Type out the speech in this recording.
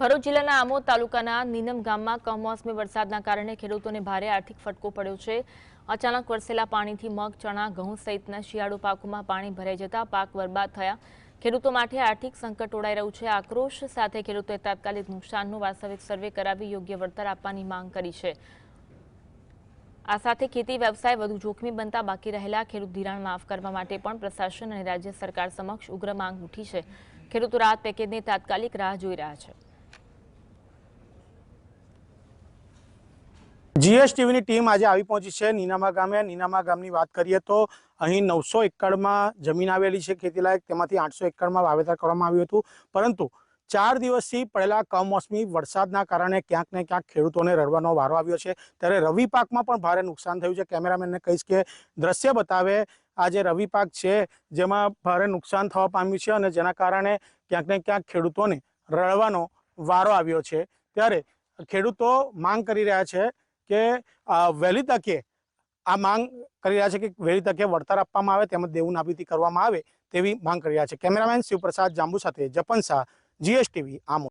ભરૂચ જિલ્લાના આમોદ તાલુકાના નીનમ ગામમાં કમોસમી વરસાદના કારણે ખેડૂતોને ભારે આર્થિક ફટકો પડ્યો છે. અચાનક વરસેલા પાણીથી મગ, ચણા, ઘઉં સહિતના શિયાળુ પાકોમાં પાણી ભરાઈ જતા પાક બરબાદ થયા. ખેડૂતો માટે આર્થિક સંકટ ઓળાઈ રહ્યું છે. આક્રોશ સાથે ખેડૂતોએ તાત્કાલિક નુકસાનનું વાસ્તવિક સર્વે કરાવી યોગ્ય વળતર આપવાની માંગ કરી છે. આ સાથે ખેતી, વ્યવસાય વધુ જોખમી બનતા બાકી રહેલા ખેડૂત ધિરાણ માફ કરવા માટે પણ પ્રશાસન અને રાજ્ય સરકાર સમક્ષ ઉગ્ર માંગ ઉઠી છે. ખેડૂતો રાહત પેકેજની તાત્કાલિક રાહ જોઈ રહ્યા છે. જીએસટીવીની ટીમ આજે આવી પહોંચી છે નીનામા ગામે. નીનામા ગામની વાત કરીએ તો અહીં નવસો એકડમાં જમીન આવેલી છે ખેતીલાયક તેમાંથી આઠસો એકડમાં વાવેતર કરવામાં આવ્યું હતું. પરંતુ ચાર દિવસથી પડેલા કમોસમી વરસાદના કારણે ક્યાંક ને ક્યાંક ખેડૂતોને રડવાનો વારો આવ્યો છે. ત્યારે રવિ પાકમાં પણ ભારે નુકસાન થયું છે. કેમેરામેનને કહીશ કે દ્રશ્ય બતાવે આ જે રવિ પાક છે, જેમાં ભારે નુકસાન થવા પામ્યું છે અને જેના કારણે ક્યાંક ને ક્યાંક ખેડૂતોને રડવાનો વારો આવ્યો છે. ત્યારે ખેડૂતો માંગ કરી રહ્યા છે કે વહેલી તકે આ માંગ કરી રહ્યા છે કે વહેલી તકે વળતર આપવામાં આવે, તેમજ દેવું નાબૂદી કરવામાં આવે તેવી માંગ કરી રહ્યા છે. કેમેરામેન શિવપ્રસાદ જાંબુ સાથે જપન શાહ, જીએસટીવી, આમોદ.